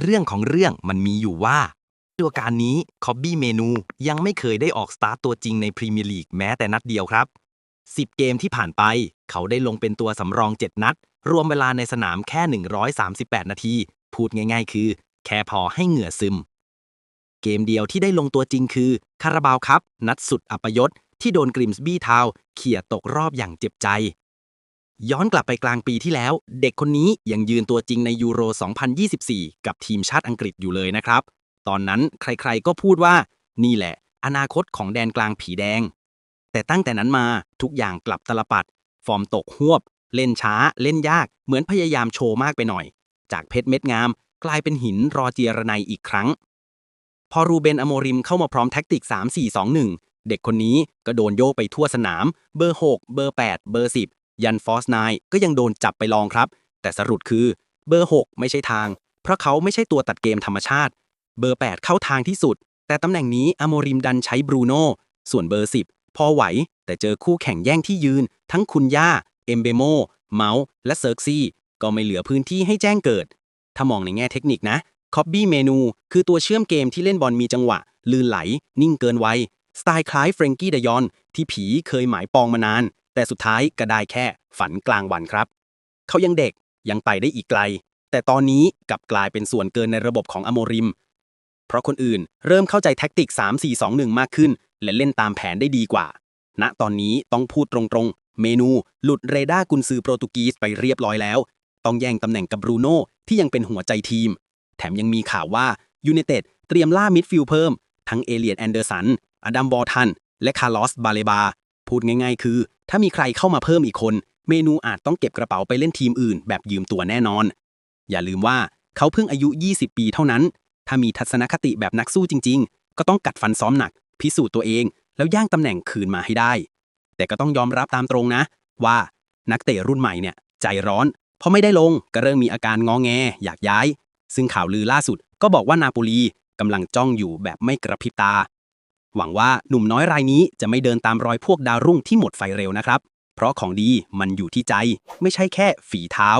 เรื่องของเรื่องมันมีอยู่ว่าตัวการนี้คอบบี้เมนูยังไม่เคยได้ออกสตาร์ตตัวจริงในพรีเมียร์ลีกแม้แต่นัดเดียวครับ 10 เกมที่ผ่านไป เขาได้ลงเป็นตัวสำรอง 7 นัด รวมเวลาในสนามแค่ 138 นาที พูดง่ายๆ คือ แค่พอให้เหงื่อซึม เกมเดียวที่ได้ลงตัวจริงคือคาราบาวครับ นัดสุดอัปยศที่โดนกริมส์บี้ทาวเขี่ยตกรอบอย่างเจ็บใจ ย้อนกลับไปกลางปีที่แล้ว เด็กคนนี้ยังยืนตัวจริงในยูโร 2024 กับทีมชาติอังกฤษอยู่เลยนะครับ ตอนนั้นใครๆก็พูดว่า นี่แหละ อนาคตของแดนกลางผีแดง แต่ตั้งแต่นั้นมาทุกอย่างกลับตลปัด ฟอร์มตกหวบ เล่นช้า เล่นยาก เหมือนพยายามโชว์มากไปหน่อย จากเพชรเม็ดงาม กลายเป็นหินรอเจียรนัยอีกครั้ง พอรูเบนอโมริมเข้ามาพร้อมแท็กติก 3-4-2-1 เด็กคนนี้ก็โดนโยกไปทั่วสนาม เบอร์ 6 เบอร์ 8 เบอร์ 10 ยันฟอสไนก็ยังโดนจับไปลองครับ แต่สรุปคือเบอร์ 6 ไม่ใช่ทาง เพราะเขาไม่ใช่ตัวตัดเกมธรรมชาติ เบอร์ 8 เข้าทางที่สุด แต่ตำแหน่งนี้อโมริมดันใช้บรูโน่ส่วนเบอร์ 10 พอไหว แต่เจอคู่แข่งแย่งที่ยืน ทั้งคุณย่า เอมเบโม เมาส์และเซิร์กซี่ก็ไม่เหลือพื้นที่ให้แจ้งเกิด ถ้ามองในแง่เทคนิคนะคอบบี้เมนูคือตัวเชื่อมเกมที่เล่นบอลมีจังหวะ ลื่นไหล นิ่งเกินไวสไตล์คล้ายเฟรงกี้เดยอน ที่ผีเคยหมายปองมานาน แต่สุดท้ายก็ได้แค่ฝันกลางวันครับ เขายังเด็กยังไปได้อีกไกล แต่ตอนนี้กลับกลายเป็นส่วนเกินในระบบของอโมริม เพราะคนอื่นเริ่มเข้าใจแท็กติก 3-4-2-1 มากขึ้น และเล่นตามแผนได้ดีกว่า ณตอนนี้ต้องพูดตรงๆ เมนูหลุดเรดาร์กุนซือโปรตุกีสไปเรียบร้อยแล้ว ต้องแย่งตำแหน่งกับบรูโน่ที่ยังเป็นหัวใจทีม แถมยังมีข่าวว่ายู i นเต็ดเตรียมล่ามิดฟิลด์เพิ่ม ทั้งเอเลียนแอนเดอร์สันอดัมบอทัน และคาร์ลอสบาเลบา พูดง่าย ๆ คือ ถ้ามีใครเข้ามาเพิ่มอีกคน เมนูอาจต้องเก็บกระเป๋าไปเล่นทีมอื่น แบบยืมตัวแน่นอน อย่าลืมว่าเขาเพิ่งอายุ 20 ปีเท่านั้น ถ้ามีทัศนคติแบบนักสู้จริง ๆ ก็ต้องกัดฟันซ้อมหนัก พิสูจน์ตัวเอง แล้วย่างตำแหน่งคืนมาให้ได้ แต่ก็ต้องยอมรับตามตรงนะ ว่านักเตะรุ่นใหม่เนี่ยใจร้อนพอไม่ได้ลงก็เริ่มมีอาการงอแง อยากย้าย ซึ่งข่าวลือล่าสุดก็บอกว่านาโปลีกำลังจ้องอยู่แบบไม่กระพริบตา หวังว่าหนุ่มน้อยรายนี้จะไม่เดินตามรอยพวกดาวรุ่งที่หมดไฟเร็วนะครับ เพราะของดีมันอยู่ที่ใจไม่ใช่แค่ฝีเท้า